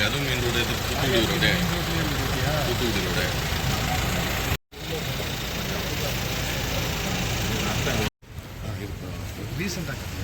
இருக்குது அதுவும் எங்களோட இது தூத்துக்குடி ரோடு ரீசெண்டாக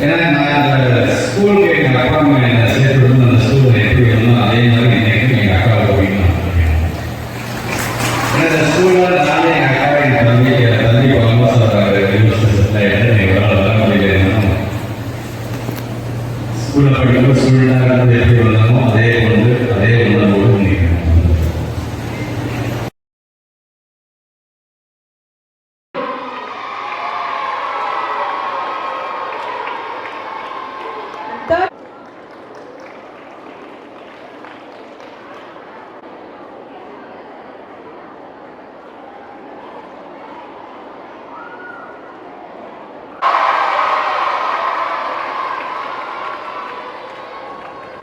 ஏன்னா நான் அந்த ஸ்கூலுக்கு எங்கள் அப்பா அம்மா என்னை அந்த ஸ்கூலில் அதே மாதிரி எனக்கு எங்கள் அக்காவை போயிடணும் ஸ்கூலில்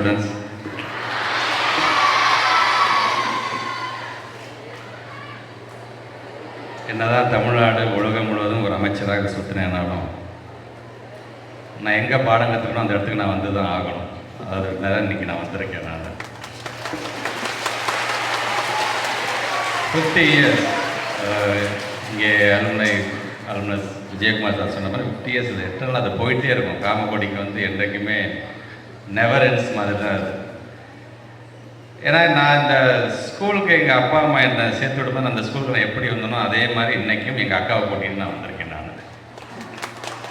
ஸ்டூடெண்ட்ஸ் என்னதான் தமிழ்நாடு உலகம் முழுவதும் ஒரு அமைச்சராக சுற்றினேனாலும் நான் எங்கே பாடம் கற்றுக்கணும் அந்த இடத்துக்கு நான் வந்து தான் ஆகணும். அது தான் இன்றைக்கி நான் வந்திருக்கேன் நான். ஃபிஃப்டி இயர்ஸ் இங்கே அலுமினை அலுமினஸ் விஜயகுமார் சார் சொன்ன மாதிரி ஃபிஃப்டி இயர்ஸ் எத்தனை நாள் அது போயிட்டே இருக்கும். காமக்கோடிக்கு வந்து என்றைக்குமே நெவர் என்ஸ் மாதிரி தான் அது ஏன்னா நான் இந்த ஸ்கூலுக்கு எங்கள் அப்பா அம்மா என்னை சேர்த்து விடும்போது அந்த ஸ்கூலுக்கு நான் எப்படி வந்தனோ அதே மாதிரி இன்றைக்கும் எங்கள் அக்காவை கூட்டின்னு நான் வந்திருக்கேன் நான்.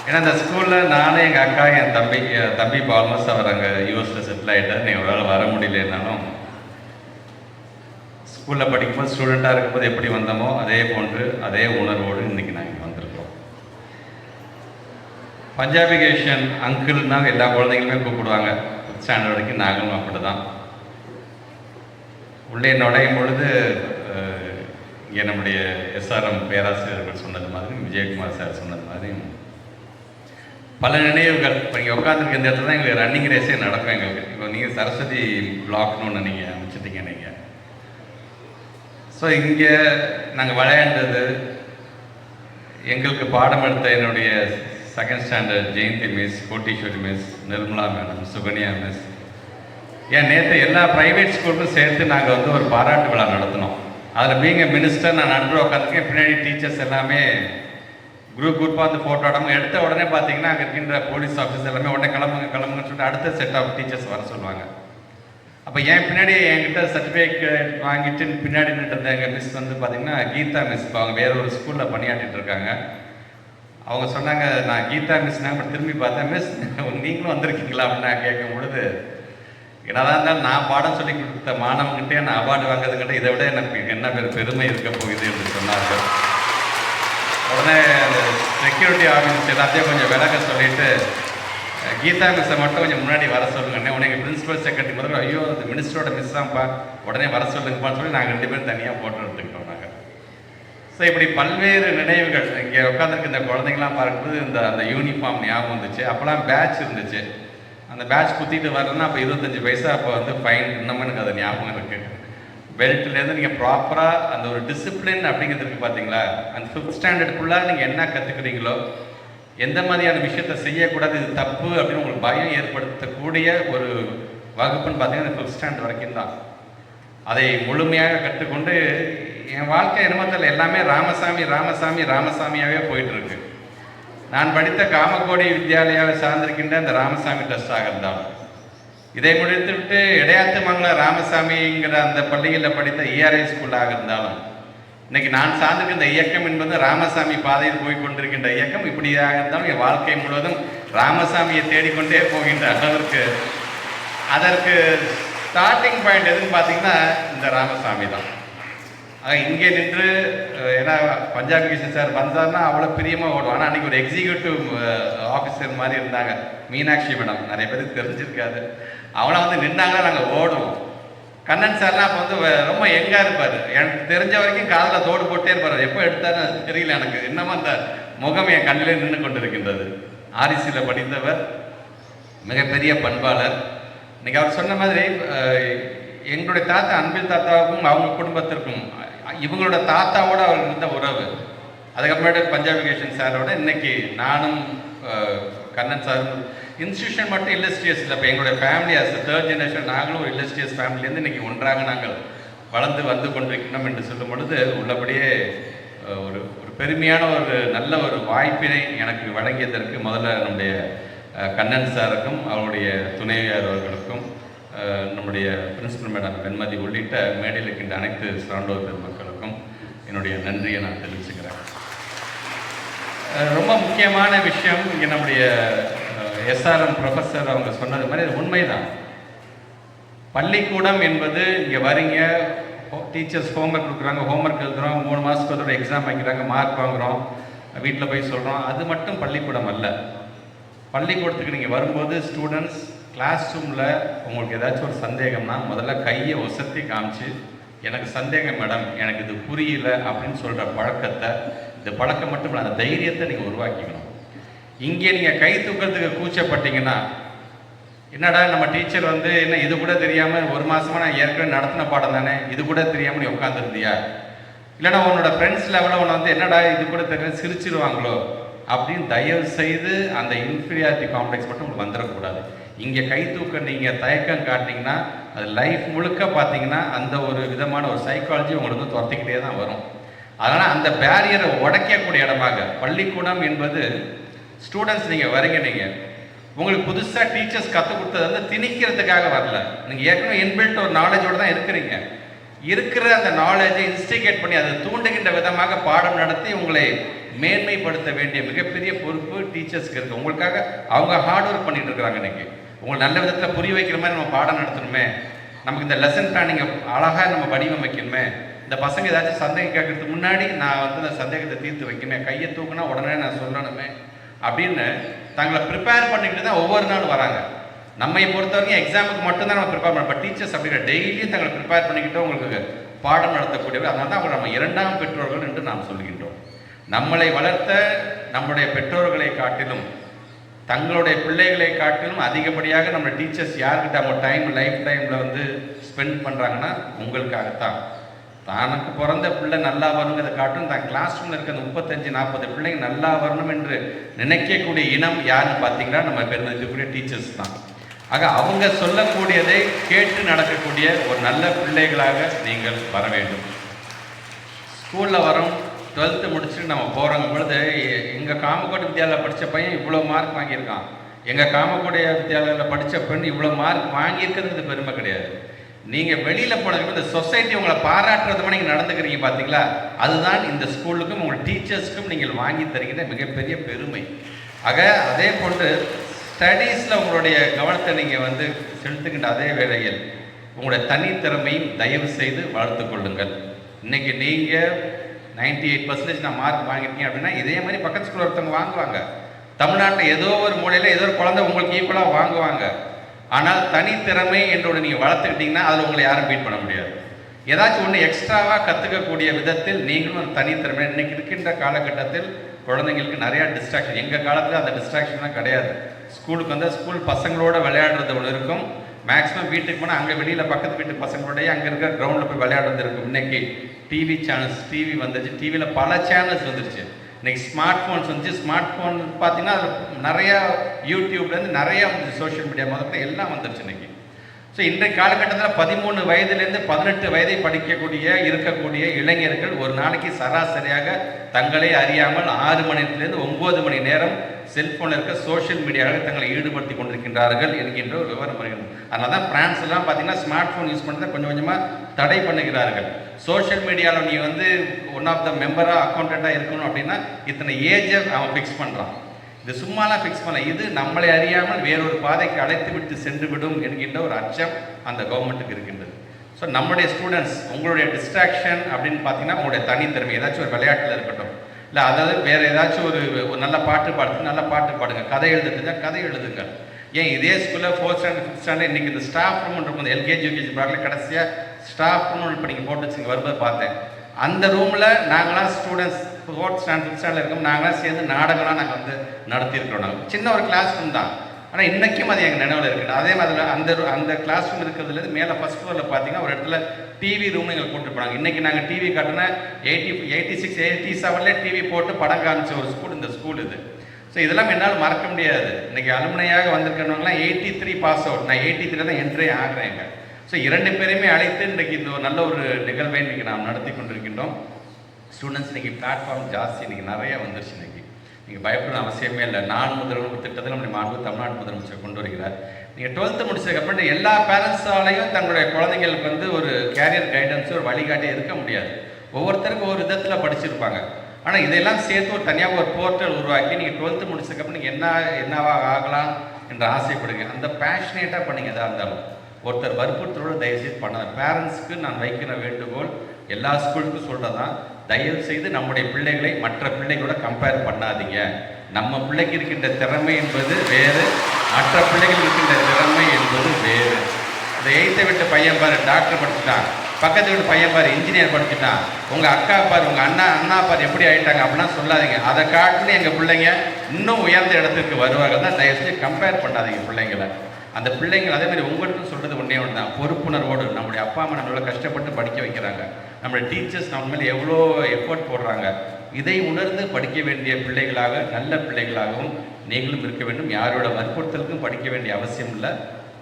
ஏன்னா அந்த ஸ்கூலில் நானும் எங்கள் அக்கா என் தம்பி என் தம்பி இப்போ ஆல்மோஸ்ட் அவர் அங்கே யூஎஸில் செட்டில் ஆகிட்டார் நீ ஒரு வர முடியலனாலும் ஸ்கூலில் படிக்கும்போது ஸ்டூடெண்ட்டாக இருக்கும்போது எப்படி வந்தோமோ அதே போன்று அதே உணர்வோடு இன்றைக்கி நான் இங்கே பஞ்சாபி கேஷன் அங்கிள்னா எல்லா குழந்தைங்களுமே கூப்பிடுவாங்க. ஸ்டாண்டர்ட் வரைக்கும் நாங்களும் அப்படி தான் உள்ளே நுழையும் பொழுது இங்கே நம்முடைய எஸ்ஆர்எம் பேராசிரியர்கள் சொன்னது மாதிரி விஜயகுமார் சார் சொன்னது மாதிரி பல நினைவுகள். இப்போ இங்கே உட்காந்துருக்க இந்த இடத்துல தான் எங்களுக்கு ரன்னிங் ரேஸே நடக்கும் எங்களுக்கு. இப்போ நீங்கள் சரஸ்வதி பிளாக்னு ஒன்று நீங்கள் அமைச்சிட்டீங்க நீங்கள் ஸோ இங்கே நாங்கள் விளையாண்டது எங்களுக்கு பாடம் எடுத்த என்னுடைய second standard Jayanthi miss Koteeswari miss Nirmala madam Sukanya miss ஏன் நேற்று எல்லா ப்ரைவேட் ஸ்கூலுக்கும் சேர்த்து நாங்கள் வந்து ஒரு பாராட்டு விழா நடத்தினோம். அதில் பீங்க மினிஸ்டர் நான் நடுவில் உட்காந்துருக்கேன் பின்னாடி டீச்சர்ஸ் எல்லாமே குரூப் குரூப்பாக வந்து ஃபோட்டோ ஆடாமல் எடுத்த உடனே பார்த்தீங்கன்னா அங்கே இருக்கின்ற போலீஸ் ஆஃபீஸ் எல்லாமே உடனே கிளம்புங்க கிளம்புங்கன்னு சொல்லிட்டு அடுத்த செட் ஆஃப் டீச்சர்ஸ் வர சொல்லுவாங்க. அப்போ என் பின்னாடி என்கிட்ட சர்டிஃபிகேட் வாங்கிட்டு பின்னாடி நின்றுருந்த எங்கள் மிஸ் வந்து பார்த்தீங்கன்னா கீதா மிஸ் அவங்க வேற ஒரு ஸ்கூலில் பணியாற்றிட்டு இருக்காங்க. அவங்க சொன்னாங்க நான் கீதா மிஸ்னா அப்புறம் திரும்பி பார்த்தேன் மிஸ் நீங்களும் வந்திருக்கீங்களா? அப்படின்னு நான் கேட்கும் பொழுது என்னதான் இருந்தாலும் நான் பாடம் சொல்லி கொடுத்த மாணவங்கிட்டே நான் அவார்டு வாங்குறதுக்கிட்ட இதை விட எனக்கு என்ன பேர் பெருமை இருக்க போகுது என்று சொன்னார்கள். உடனே செக்யூரிட்டி ஆஃபீஸ் எல்லாத்தையும் கொஞ்சம் விலக சொல்லிட்டு கீதா மிஸ்ஸை மட்டும் கொஞ்சம் முன்னாடி வர சொல்லுங்கண்ணே. உனக்கு பிரின்சிபல் செக்ரட்டரி முதல்ல ஐயோ அது மினிஸ்டரோட மிஸ் தான்ப்பா. உடனே வர சொல்லுங்கப்பான்னு சொல்லி நாங்கள் ரெண்டு பேரும் தனியாக போட்டு எடுத்துக்கிட்டோம். ஸோ இப்படி பல்வேறு நினைவுகள். இங்கே உட்காந்துருக்க இந்த குழந்தைங்களாம் பார்க்கும்போது இந்த அந்த யூனிஃபார்ம் ஞாபகம் வந்துச்சு. அப்போலாம் பேட்ச் இருந்துச்சு. அந்த பேட்ச் குத்திட்டு வரலன்னா அப்போ இருபத்தஞ்சி வயசு அப்போ வந்து ஃபைன் இன்னமும் எனக்கு அது ஞாபகம் இருக்குது பெல்ட்லேருந்து நீங்கள் ப்ராப்பராக அந்த ஒரு டிசிப்ளின் அப்படிங்கிறது இருக்குது பார்த்தீங்களா? அந்த ஃபிஃப்த் ஸ்டாண்டர்டுக்குள்ளே நீங்கள் என்ன கற்றுக்குறீங்களோ எந்த மாதிரியான விஷயத்தை செய்யக்கூடாது இது தப்பு அப்படின்னு உங்களுக்கு பயம் ஏற்படுத்தக்கூடிய ஒரு வகுப்புன்னு பார்த்தீங்கன்னா இந்த ஃபிஃப்த் ஸ்டாண்டர்ட் வரைக்கும் தான். அதை முழுமையாக கற்றுக்கொண்டு என் வாழ்க்கை என்னமோ எல்லாமே ராமசாமி ராமசாமி ராமசாமியாகவே போயிட்டுருக்கு. நான் படித்த காமக்கோடி வித்யாலயாவை சார்ந்திருக்கின்ற அந்த ராமசாமி ட்ரஸ்டாக இருந்தாலும் இதை முடித்துவிட்டு இடையாத்துமங்கலம் ராமசாமிங்கிற அந்த பள்ளியில் படித்த இஆர்ஐ ஸ்கூலாக இருந்தாலும் இன்னைக்கு நான் சார்ந்திருக்கின்ற இயக்கம் என்பது ராமசாமி பாதையில் போய் கொண்டிருக்கின்ற இயக்கம். இப்படியாக இருந்தாலும் என் வாழ்க்கை முழுவதும் ராமசாமியை தேடிக்கொண்டே போகின்ற அளவிற்கு அதற்கு ஸ்டார்டிங் பாயிண்ட் எதுன்னு பார்த்தீங்கன்னா இந்த ராமசாமி தான் ஆக இங்கே நின்று ஏன்னா பஞ்சாப் கிஷன் சார் வந்தார்னா அவ்வளோ பிரியமாக ஓடும். ஆனால் அன்றைக்கி ஒரு எக்ஸிக்யூட்டிவ் ஆஃபீஸர் மாதிரி இருந்தாங்க. மீனாட்சி மேடம். நிறைய பேருக்கு தெரிஞ்சிருக்காது. அவனை வந்து நின்னாங்கன்னா நாங்கள் ஓடுவோம். கண்ணன் சார்லாம் அப்போ வந்து வ- ரொம்ப எங்காக இருப்பார். எனக்கு தெரிஞ்ச வரைக்கும் காதில் தோடு போட்டே இருப்பார். எப்போ எடுத்தாருன்னு தெரியல எனக்கு. இன்னமும் அந்த முகம் என் கண்ணிலே நின்று கொண்டிருக்கின்றது? ஆரிசியில் படித்தவர் மிகப்பெரிய பண்பாளர். இன்னைக்கு அவர் சொன்ன மாதிரி எங்களுடைய தாத்தா அன்பில் தாத்தாவுக்கும் அவங்க குடும்பத்திற்கும் இவங்களோட தாத்தாவோட அவருக்கு இருந்த உறவு. அதுக்கப்புறமேட்டு பஞ்சாபிகேஷன் சாரோட இன்னைக்கு நானும் கண்ணன் சாரும் இன்ஸ்டியூஷன் மட்டும் இல்லஸ்ட்ரியஸ் இல்லை. இப்போ எங்களுடைய ஃபேமிலி அஸ் தேர்ட் ஜெனரேஷன் நாங்களும் ஒரு இல்லஸ்ட்ரியஸ் ஃபேமிலியிலேருந்து இன்னைக்கு ஒன்றாக நாங்கள் வளர்ந்து வந்து கொண்டிருக்கிறோம் என்று சொல்லும் பொழுது உள்ளபடியே ஒரு ஒரு பெருமையான ஒரு நல்ல ஒரு வாய்ப்பினை எனக்கு வழங்கியதற்கு முதல்ல நம்முடைய கண்ணன் சாருக்கும் அவருடைய துணைவியார் அவர்களுக்கும் நம்முடைய பிரின்சிபல் மேடம் வெண்மதி உள்ளிட்ட மேடையில் இருக்கின்ற அனைத்து சான்றோர் பெருமக்களுக்கும் என்னுடைய நன்றியை நான் தெரிவிச்சுக்கிறேன். ரொம்ப முக்கியமான விஷயம் இங்கே நம்முடைய எஸ்ஆர்எம் ப்ரொஃபஸர் அவங்க சொன்னது மாதிரி அது உண்மைதான். பள்ளிக்கூடம் என்பது இங்கே வரீங்க டீச்சர்ஸ் ஹோம்ஒர்க் கொடுக்குறாங்க ஹோம்ஒர்க் எழுதுகிறோம் மூணு மாதத்துக்கு ஒரு எக்ஸாம் வைக்கிறாங்க மார்க் வாங்குகிறோம் வீட்டில் போய் சொல்கிறோம் அது மட்டும் பள்ளிக்கூடம் அல்ல. பள்ளிக்கூடத்துக்கு நீங்கள் வரும்போது ஸ்டூடெண்ட்ஸ் கிளாஸ் ரூமில் உங்களுக்கு ஏதாச்சும் ஒரு சந்தேகம்னா முதல்ல கையை ஒசத்தி காமிச்சு எனக்கு சந்தேகம் மேடம். எனக்கு இது புரியல அப்படின்னு சொல்கிற பழக்கத்தை இந்த பழக்கம் மட்டும் இல்லை அந்த தைரியத்தை நீங்கள் உருவாக்கிக்கணும். இங்கே நீங்கள் கை தூக்கிறதுக்கு கூச்சப்பட்டீங்கன்னா என்னடா நம்ம டீச்சர் வந்து என்ன இது கூட தெரியாமல் ஒரு மாதமாக நான் ஏற்கனவே நடத்தின பாடம் தானே இது கூட தெரியாமல் நீ உட்காந்துருந்தியா இல்லைன்னா உன்னோட ஃப்ரெண்ட்ஸ் லெவலில் உன்னை வந்து என்னடா இது கூட தெரியல சிரிச்சிருவாங்களோ? அப்படின்னு தயவு செய்து அந்த இன்ஃபீரியாரிட்டி காம்ப்ளெக்ஸ் மட்டும் உங்களுக்கு வந்துடக்கூடாது. இங்கே கை தூக்க நீங்கள் தயக்கம் காட்டினீங்கன்னா அது லைஃப் முழுக்க பார்த்தீங்கன்னா அந்த ஒரு விதமான ஒரு சைக்காலஜி உங்களுக்கு துரத்திக்கிட்டே தான் வரும். அதனால் அந்த பேரியரை உடைக்கக்கூடிய இடமாக பள்ளிக்கூடம் என்பது ஸ்டூடெண்ட்ஸ் நீங்கள் வரீங்க நீங்கள் உங்களுக்கு புதுசாக டீச்சர்ஸ் கற்றுக் கொடுத்தது வந்து திணிக்கிறதுக்காக வரல. நீங்கள் ஏற்கனவே இன்பில்ட் ஒரு நாலேஜோடு தான் இருக்கிறீங்க. இருக்கிற அந்த நாலேஜை இன்ஸ்டிகேட் பண்ணி அதை தூண்டுகின்ற விதமாக பாடம் நடத்தி உங்களை மேன்மைப்படுத்த வேண்டிய மிகப்பெரிய பொறுப்பு டீச்சர்ஸ்க்கு இருக்குது உங்களுக்காக அவங்க ஹார்ட் ஒர்க் பண்ணிட்டு இருக்கிறாங்க இன்றைக்கி உங்களை நல்ல விதத்தில் புரிய வைக்கிற மாதிரி நம்ம பாடம் நடத்தணுமே. நமக்கு இந்த லெசன் பிளானிங்கை அழகாக நம்ம வடிவமைக்கணுமே. இந்த பசங்க ஏதாச்சும் சந்தேகம் கேட்கறதுக்கு முன்னாடி நான் வந்து அந்த சந்தேகத்தை தீர்த்து வைக்கணுமே. கையை தூக்குனா உடனே நான் சொல்லணுமே. அப்படின்னு தங்களை ப்ரிப்பேர் பண்ணிக்கிட்டு தான் ஒவ்வொரு நாளும் வராங்க. நம்மை பொறுத்த வரைக்கும் எக்ஸாமுக்கு மட்டும்தான் நம்ம ப்ரிப்பேர் பண்ணோம் டீச்சர்ஸ் அப்படிங்கிற டெய்லியும் தங்களை ப்ரிப்பேர் பண்ணிக்கிட்டு உங்களுக்கு பாடம் நடத்தக்கூடியவர். அதனால தான் அவங்க நம்ம இரண்டாம் பெற்றோர்கள் என்று நாம் சொல்கின்றோம். நம்மளை வளர்த்த நம்முடைய பெற்றோர்களை காட்டிலும் தங்களுடைய பிள்ளைகளை காட்டிலும் அதிகப்படியாக நம்ம டீச்சர்ஸ் யார்கிட்ட அவங்க டைம் லைஃப் டைமில் வந்து ஸ்பெண்ட் பண்ணுறாங்கன்னா உங்களுக்காகத்தான். தனக்கு பிறந்த பிள்ளை நல்லா வரணுங்கிறத காட்டும் தான் கிளாஸ் ரூமில் இருக்க அந்த முப்பத்தஞ்சு நாற்பது பிள்ளைங்க நல்லா வரணும் என்று நினைக்கக்கூடிய இனம் யாருன்னு பார்த்தீங்கன்னா நம்ம பெருமதிக்கக்கூடிய டீச்சர்ஸ் தான். ஆக அவங்க சொல்லக்கூடியதை கேட்டு நடக்கக்கூடிய ஒரு நல்ல பிள்ளைகளாக நீங்கள் வர வேண்டும். ஸ்கூலில் வரோம் டுவெல்த்து முடிச்சுட்டு நம்ம போகிறோங்க பொழுது எ- எங்கள் காமக்கோட்டை வித்தியாலயம் படித்த பையன் இவ்வளோ மார்க் வாங்கியிருக்கான். எங்கள் காமக்கோடைய வித்தியாலயத்தில் படித்த பெண் இவ்வளோ மார்க் வாங்கியிருக்கிறது பெருமை கிடையாது. நீங்கள் வெளியில் போனதுக்கு இந்த சொசைட்டி உங்களை பாராட்டுறது நீங்கள் நடந்துக்கிறீங்க பார்த்தீங்களா அதுதான் இந்த ஸ்கூலுக்கும் உங்கள் டீச்சர்ஸ்க்கும் நீங்கள் வாங்கி தருகிற மிகப்பெரிய பெருமை. ஆக அதே போன்று ஸ்டடீஸில் உங்களுடைய கவனத்தை நீங்கள் வந்து செலுத்துக்கின்ற அதே வேளையில் உங்களுடைய தனித்திறமையும் தயவு செய்து வளர்த்து கொள்ளுங்கள். இன்றைக்கி நீங்கள் நைன்டி எயிட் பர்சன்டேஜ் நான் மார்க் வாங்கியிருக்கீங்க அப்படின்னா இதே மாதிரி பக்கத்து ஸ்கூலில் ஒருத்தவங்க வாங்குவாங்க. தமிழ்நாட்டில் ஏதோ ஒரு மூலையில் ஏதோ ஒரு குழந்தை உங்களுக்கு ஈக்குவலாக வாங்குவாங்க. ஆனால் தனித்திறமை என்றோட நீங்கள் வளர்த்துக்கிட்டிங்கன்னா அதில் உங்களை யாரும் பீட் பண்ண முடியாது. ஏதாச்சும் ஒன்று எக்ஸ்ட்ராவாக கற்றுக்கக்கூடிய விதத்தில் நீங்களும் ஒரு தனித்திறமை இன்றைக்கி இருக்கின்ற காலகட்டத்தில் குழந்தைங்களுக்கு நிறையா டிஸ்ட்ராக்ஷன் எங்கள் காலத்தில் அந்த டிஸ்ட்ராக்ஷன்லாம் கிடையாது. ஸ்கூலுக்கு வந்தால் ஸ்கூல் பசங்களோட விளையாடுறது ஒன்று இருக்கும். மேக்ஸிமம் வீட்டுக்கு போனால் அங்கே வெளியில் பக்கத்து வீட்டு பசங்களோடய அங்கே இருக்கிற கிரவுண்டில் போய் விளையாடுறது இருக்கும் இன்னைக்கு. டிவி சேனல்ஸ் டிவி வந்துச்சு டிவியில் பல சேனல்ஸ் வந்துருச்சு. இன்னைக்கு ஸ்மார்ட் ஃபோன்ஸ் வந்துச்சு ஸ்மார்ட் ஃபோன் பார்த்தீங்கன்னா அதில் நிறையா யூடியூப்லேருந்து நிறையா வந்து சோஷியல் மீடியா முதல்ல எல்லாம் வந்துருச்சு இன்னைக்கு. ஸோ இன்றைய காலகட்டத்தில் பதிமூணு வயதுலேருந்து பதினெட்டு வயதை படிக்கக்கூடிய இருக்கக்கூடிய இளைஞர்கள் ஒரு நாளைக்கு சராசரியாக தங்களை அறியாமல் ஆறு மணி நேரத்துலேருந்து ஒம்பது மணி நேரம் செல்போனில் இருக்க சோஷியல் மீடியாவில் தங்களை ஈடுபடுத்தி கொண்டிருக்கின்றார்கள் என்கின்ற ஒரு விவரம் வருகிறது அதனால தான் பிரான்ஸ் எல்லாம் பார்த்தீங்கன்னா ஸ்மார்ட் ஃபோன் யூஸ் பண்ணுறதை கொஞ்சம் கொஞ்சமாக தடை பண்ணுகிறார்கள். சோஷியல் மீடியாவில் நீ வந்து ஒன் ஆஃப் த மெம்பராக அக்கௌண்டண்ட்டாக இருக்கணும் அப்படின்னா இத்தனை ஏஜை அவன் ஃபிக்ஸ் பண்ணுறான் இது சும்மாலாம் ஃபிக்ஸ் பண்ணல. இது நம்மளை அறியாமல் வேறொரு பாதைக்கு அழைத்து விட்டு சென்று விடும் என்கின்ற ஒரு அச்சம் அந்த கவர்மெண்ட்டுக்கு இருக்கின்றது. ஸோ நம்முடைய ஸ்டூடெண்ட்ஸ் உங்களுடைய டிஸ்ட்ராக்ஷன் அப்படின்னு பார்த்தீங்கன்னா உங்களுடைய தனித்திறமை. ஏதாச்சும் ஒரு விளையாட்டில் இருக்கட்டும். இல்லை அதாவது வேறு ஏதாச்சும் ஒரு ஒரு நல்ல பாட்டு பாடுறது நல்ல பாட்டு பாடுங்க கதை எழுதுறதுனா கதை எழுதுங்க. ஏன் இதே ஸ்கூலில் ஃபோர்த் ஸ்டாண்டர்ட் ஃபிஃப்த் ஸ்டாண்டர்ட் இன்றைக்கி இந்த ஸ்டாஃப் ரூம்ன்ற இருக்கும் எல்கேஜி யூகேஜி ப்ராக்ல கடைசியாக ஸ்டாஃப் ரூம்னு இப்போ நீங்கள் போட்டு வச்சுங்க வரும்போது பார்த்தேன். அந்த ரூமில் நாங்களாம் students fourth standard fifth standard இருக்கோம் நாங்களாம் சேர்ந்து நாடகம்லாம் நாங்கள் வந்து நடத்தியிருக்கிறோம் நாங்கள் சின்ன ஒரு கிளாஸ் ரூம் தான். ஆனால் இன்றைக்கும் அது எங்கள் நினைவில் இருக்குது அதே மாதிரி அந்த அந்த கிளாஸ் ரூம் இருக்கிறதுலேருந்து மேலே ஃபஸ்ட் ஃப்ளோரில் பார்த்தீங்கன்னா ஒரு இடத்துல டிவி ரூம் எங்களை கூட்டு போனாங்க இன்றைக்கி நாங்கள் டிவி கட்டின எயிட்டி எயிட்டி சிக்ஸ் எயிட்டி செவன்லேயே டிவி போட்டு படம் காமிச்ச ஒரு ஸ்கூல் இந்த ஸ்கூல் இது. ஸோ இதெல்லாம் என்னால் மறக்க முடியாது. இன்றைக்கி அலுமனையாக வந்திருக்கிறவங்களாம் எயிட்டி த்ரீ பாஸ் அவுட் நான் எயிட்டி த்ரீ தான் என்ட்ரே ஆகிறேங்க ஸோ இரண்டு பேருமே அழைத்து இன்றைக்கு இந்த ஒரு நல்ல ஒரு நிகழ்வை இன்றைக்கி நாம் நடத்தி கொண்டிருக்கின்றோம். ஸ்டூடெண்ட்ஸ் இன்றைக்கி பிளாட்ஃபார்ம் ஜாஸ்தி. இன்றைக்கி நிறையா வந்துருச்சு இன்றைக்கி நீங்கள் பயப்படணும் அவசியமே இல்லை. நான் முதல்வர் திட்டத்தில் நம்முடைய மாண்பு தமிழ்நாடு முதலமைச்சர் கொண்டு வருகிறார். நீங்கள் டுவெல்த்து முடிச்சதுக்கப்புறம் எல்லா பேரண்ட்ஸாலையும் தங்களுடைய குழந்தைங்களுக்கு வந்து ஒரு கேரியர் கைடன்ஸ் ஒரு வழிகாட்டி இருக்க முடியாது. ஒவ்வொருத்தருக்கும் ஒரு விதத்தில் படிச்சிருப்பாங்க. ஆனால் இதெல்லாம் சேர்த்து ஒரு தனியாக ஒரு போர்ட்டல் உருவாக்கி நீங்கள் டுவெல்த்து முடிச்சதுக்கப்புறம் நீங்கள் என்ன என்னவாக ஆகலாம் என்று ஆசைப்படுங்க. அந்த பேஷனேட்டாக பண்ணிங்க எதாக இருந்தாலும். ஒருத்தர் வற்புறுத்தலோடு தயவுசெய்து பண்ணாத பேரண்ட்ஸ்க்கு நான் வைக்கிற வேண்டுகோள் எல்லா ஸ்கூலுக்கும் சொல்கிறதான் தயவு செய்து நம்முடைய பிள்ளைகளை மற்ற பிள்ளைகளோட கம்பேர் பண்ணாதீங்க. நம்ம பிள்ளைக்கு இருக்கின்ற திறமை என்பது வேறு மற்ற பிள்ளைகள் இருக்கின்ற திறமை என்பது வேறு. இந்த எய்த்தை விட்டு பையன் பாரு டாக்டர் படிச்சுட்டான். பக்கத்து வீட்டு பையன் பாரு இன்ஜினியர் படிச்சுட்டான். உங்கள் அக்கா பாரு உங்கள் அண்ணா அண்ணா பாரு எப்படி ஆயிட்டாங்க அப்படின்னா சொல்லாதீங்க. அதை காட்டிலும் எங்கள் பிள்ளைங்க இன்னும் உயர்ந்த இடத்துக்கு வருவார்கள் தான். தயவு செஞ்சு கம்பேர் பண்ணாதீங்க பிள்ளைங்களை. அந்த பிள்ளைங்கள் அதே மாதிரி உங்களுக்கும் சொல்கிறது ஒன்றே ஒன்று தான் பொறுப்புணர்வோடு நம்முடைய அப்பா அம்மா நம்மளோட கஷ்டப்பட்டு படிக்க வைக்கிறாங்க. நம்மளுடைய டீச்சர்ஸ் நம்ம மேலே எவ்வளோ எஃபோர்ட் போடுறாங்க? இதை உணர்ந்து படிக்க வேண்டிய பிள்ளைகளாக நல்ல பிள்ளைகளாகவும் நீங்களும் இருக்க வேண்டும். யாரோட வற்புறுத்தலுக்கும் படிக்க வேண்டிய அவசியம் இல்லை.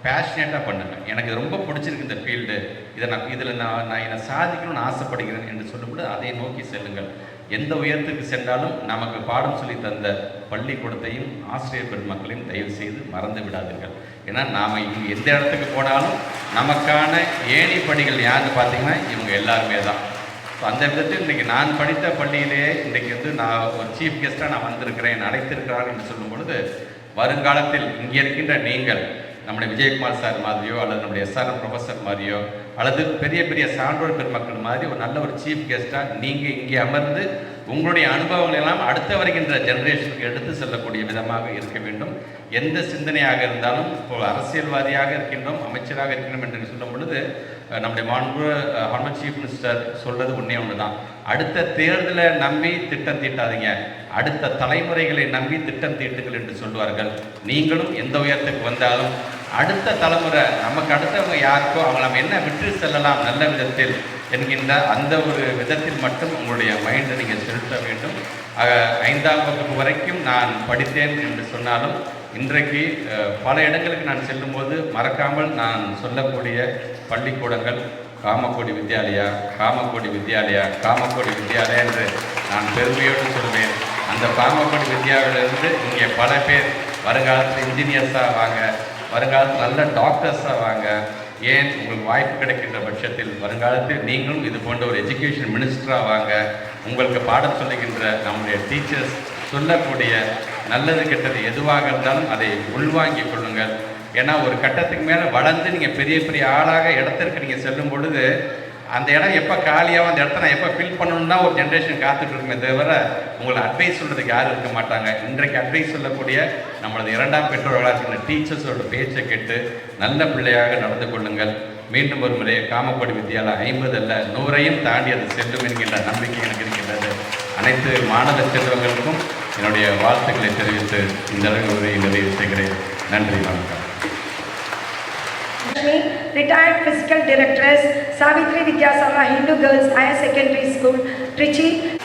பேஷனேட்டாக பண்ணுங்கள் எனக்கு ரொம்ப பிடிச்சிருக்கு இந்த ஃபீல்டு இதை நான் இதில் நான் நான் என்னை சாதிக்கணும்னு ஆசைப்படுகிறேன் என்று சொல்லும்போது அதை நோக்கி செல்லுங்கள். எந்த உயரத்துக்கு சென்றாலும் நமக்கு பாடம் சொல்லி தந்த பள்ளிக்கூடத்தையும் ஆசிரியர் பெருமக்களையும் தயவு செய்து மறந்து விடாதீர்கள். ஏன்னா நாம் இங்கே எந்த இடத்துக்கு போனாலும் நமக்கான ஏணி பணிகள் யாருன்னு பார்த்தீங்கன்னா இவங்க எல்லாருமே தான். ஸோ அந்த விதத்தில் இன்றைக்கி நான் படித்த பள்ளியிலேயே இன்றைக்கி வந்து நான் ஒரு சீஃப் கெஸ்ட்டாக நான் வந்திருக்கிறேன் அழைத்திருக்கிறார் என்று சொல்லும் பொழுது வருங்காலத்தில் இங்கே இருக்கின்ற நீங்கள் நம்முடைய விஜயகுமார் சார் மாதிரியோ அல்லது நம்முடைய எஸ்ஆர்எம் ப்ரொஃபஸர் மாதிரியோ அல்லது பெரிய பெரிய சான்றோர் பெருமக்கள் மாதிரி ஒரு நல்ல ஒரு சீஃப் கெஸ்ட்டாக நீங்கள் இங்கே அமர்ந்து உங்களுடைய அனுபவங்கள் எல்லாம் அடுத்த வருகின்ற ஜெனரேஷனுக்கு எடுத்து செல்லக்கூடிய விதமாக இருக்க வேண்டும். எந்த சிந்தனையாக இருந்தாலும் இப்போ அரசியல்வாதியாக இருக்கின்றோம் அமைச்சராக இருக்கின்றோம் என்று சொல்லும் பொழுது நம்முடைய மாண்பு ஹார்மன் சீஃப் மினிஸ்டர் சொல்றது ஒன்றே ஒன்று தான் அடுத்த தேர்தலை நம்பி திட்டம் தீட்டாதீங்க. அடுத்த தலைமுறைகளை நம்பி திட்டம் தீட்டுங்கள் என்று சொல்வார்கள் நீங்களும் எந்த உயரத்துக்கு வந்தாலும் அடுத்த தலைமுறை நமக்கு அடுத்தவங்க யாருக்கோ அவங்க நம்ம என்ன விட்டு செல்லலாம் நல்ல விதத்தில் என்கின்ற அந்த ஒரு விதத்தில் மட்டும் உங்களுடைய மைண்டை நீங்கள் செலுத்த வேண்டும். ஐந்தாம் வகுப்பு வரைக்கும் நான் படித்தேன் என்று சொன்னாலும் இன்றைக்கு பல இடங்களுக்கு நான் செல்லும்போது மறக்காமல் நான் சொல்லக்கூடிய பள்ளிக்கூடங்கள் காமக்கோடி வித்யாலயா காமக்கோடி வித்யாலயா காமக்கோடி வித்யாலயா என்று நான் பெருமையோடு சொல்வேன். அந்த காமக்கோடி வித்யாவிலிருந்து இங்கே பல பேர் வருங்காலத்தில் இன்ஜினியர்ஸாக வாங்க வருங்காலத்தில் நல்ல டாக்டர்ஸாக வாங்க ஏன் உங்களுக்கு வாய்ப்பு கிடைக்கின்ற பட்சத்தில் வருங்காலத்தில் நீங்களும் இது போன்ற ஒரு எஜுகேஷன் மினிஸ்டராக வாங்க உங்களுக்கு பாடம் சொல்லுகின்ற நம்முடைய டீச்சர்ஸ் சொல்லக்கூடிய நல்லது கெட்டது எதுவாக இருந்தாலும் அதை உள்வாங்கிக் கொள்ளுங்கள். ஏன்னா ஒரு கட்டத்துக்கு மேலே வளர்ந்து நீங்கள் பெரிய பெரிய ஆளாக இடத்திற்கு நீங்கள் செல்லும் பொழுது அந்த இடம் எப்போ காலியாகும் அந்த இடத்த நான் எப்போ ஃபில் பண்ணணும்னா ஒரு ஜென்ரேஷன் காத்துட்டு இருக்குமே தவிர உங்களை அட்வைஸ் சொல்கிறதுக்கு யாரும் இருக்க மாட்டாங்க. இன்றைக்கு அட்வைஸ் சொல்லக்கூடிய நம்மளது இரண்டாம் பெற்றோர்களாக இருக்கின்ற டீச்சர்ஸோட பேச்சை கேட்டு நல்ல பிள்ளையாக நடந்து கொள்ளுங்கள். மீண்டும் ஒரு முறை காமப்படி வித்தியால ஐம்பது அல்ல நூறையும் தாண்டி அது செல்லும் என்கின்ற நம்பிக்கை எனக்கு இருக்கின்றது. அனைத்து மாணவ செல்வங்களுக்கும் என்னுடைய வாழ்த்துக்களை தெரிவித்து இந்த அளவு உரையை நிறைவு செய்கிறேன். நன்றி வணக்கம். Lakshmi, retired physical directress, Savitri Vidyasabha Hindu Girls Higher Secondary School, Trichy,